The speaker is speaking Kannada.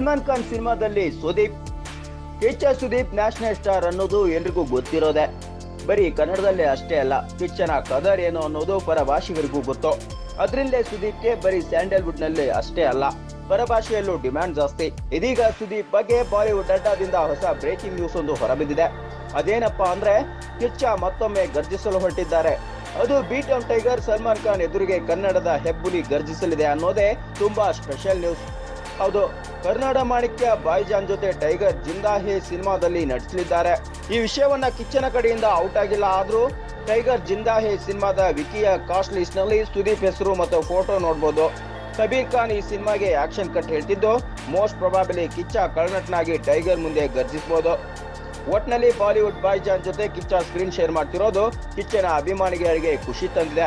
ಸಲ್ಮಾನ್ ಖಾನ್ ಸಿನಿಮಾದಲ್ಲಿ ಸುದೀಪ್, ಕಿಚ್ಚ ಸುದೀಪ್ ನ್ಯಾಷನಲ್ ಸ್ಟಾರ್ ಅನ್ನೋದು ಎಲ್ರಿಗೂ ಗೊತ್ತಿರೋದೆ. ಬರೀ ಕನ್ನಡದಲ್ಲಿ ಅಷ್ಟೇ ಅಲ್ಲ, ಕಿಚ್ಚನ ಕದರ್ ಏನು ಅನ್ನೋದು ಪರಭಾಷಿಗರಿಗೂ ಗೊತ್ತು. ಅದರಿಂದಲೇ ಸುದೀಪ್ಗೆ ಬರೀ ಸ್ಯಾಂಡಲ್ವುಡ್ನಲ್ಲಿ ಅಷ್ಟೇ ಅಲ್ಲ, ಪರಭಾಷೆಯಲ್ಲೂ ಡಿಮ್ಯಾಂಡ್ ಜಾಸ್ತಿ. ಇದೀಗ ಸುದೀಪ್ ಬಗ್ಗೆ ಬಾಲಿವುಡ್ ಅಡ್ಡಾದಿಂದ ಹೊಸ ಬ್ರೇಕಿಂಗ್ ನ್ಯೂಸ್ ಒಂದು ಹೊರಬಿದ್ದಿದೆ. ಅದೇನಪ್ಪಾ ಅಂದ್ರೆ, ಕಿಚ್ಚ ಮತ್ತೊಮ್ಮೆ ಗರ್ಜಿಸಲು ಹೊರಟಿದ್ದಾರೆ. ಅದು ಬೀಟ್ ಟೈಗರ್ ಸಲ್ಮಾನ್ ಖಾನ್ ಎದುರಿಗೆ ಕನ್ನಡದ ಹೆಬ್ಬುಲಿ ಗರ್ಜಿಸಲಿದೆ ಅನ್ನೋದೇ ತುಂಬಾ ಸ್ಪೆಷಲ್ ನ್ಯೂಸ್. ಹೌದು, ಕರ್ನಾಡ ಮಾಣಿಕ್ಯ ಬಾಯ್ಜಾನ್ ಜೊತೆ ಟೈಗರ್ ಜಿಂದಾ ಹೇ ಸಿನಿಮಾದಲ್ಲಿ ನಟಿಸಲಿದ್ದಾರೆ. ಈ ವಿಷಯವನ್ನ ಕಿಚ್ಚನ ಕಡೆಯಿಂದ ಔಟ್ ಆಗಿಲ್ಲ, ಆದ್ರೂ ಟೈಗರ್ ಜಿಂದಾ ಹೇ ಸಿನಿಮಾದ ವಿಕಿಯ ಕಾಸ್ಟ್ ಲಿಸ್ಟ್ನಲ್ಲಿ ಸುದೀಪ್ ಹೆಸರು ಮತ್ತು ಫೋಟೋ ನೋಡಬಹುದು ಕಬೀರ್ ಖಾನ್ ಈ ಸಿನಿಮಾಗೆ ಆಕ್ಷನ್ ಕಟ್ ಹೇಳ್ತಿದ್ದು, ಮೋಸ್ಟ್ ಪ್ರೊಬಾಬಲಿ ಕಿಚ್ಚ ಕಳ್ನಟ್ನಾಗಿ ಟೈಗರ್ ಮುಂದೆ ಗರ್ಜಿಸಬಹುದು ಒಟ್ನಲ್ಲಿ ಬಾಲಿವುಡ್ ಬಾಯ್ಜಾನ್ ಜೊತೆ ಕಿಚ್ಚ ಸ್ಕ್ರೀನ್ ಶೇರ್ ಮಾಡ್ತಿರೋದು ಕಿಚ್ಚನ ಅಭಿಮಾನಿಗಳಿಗೆ ಖುಷಿ ತಂದಿದೆ.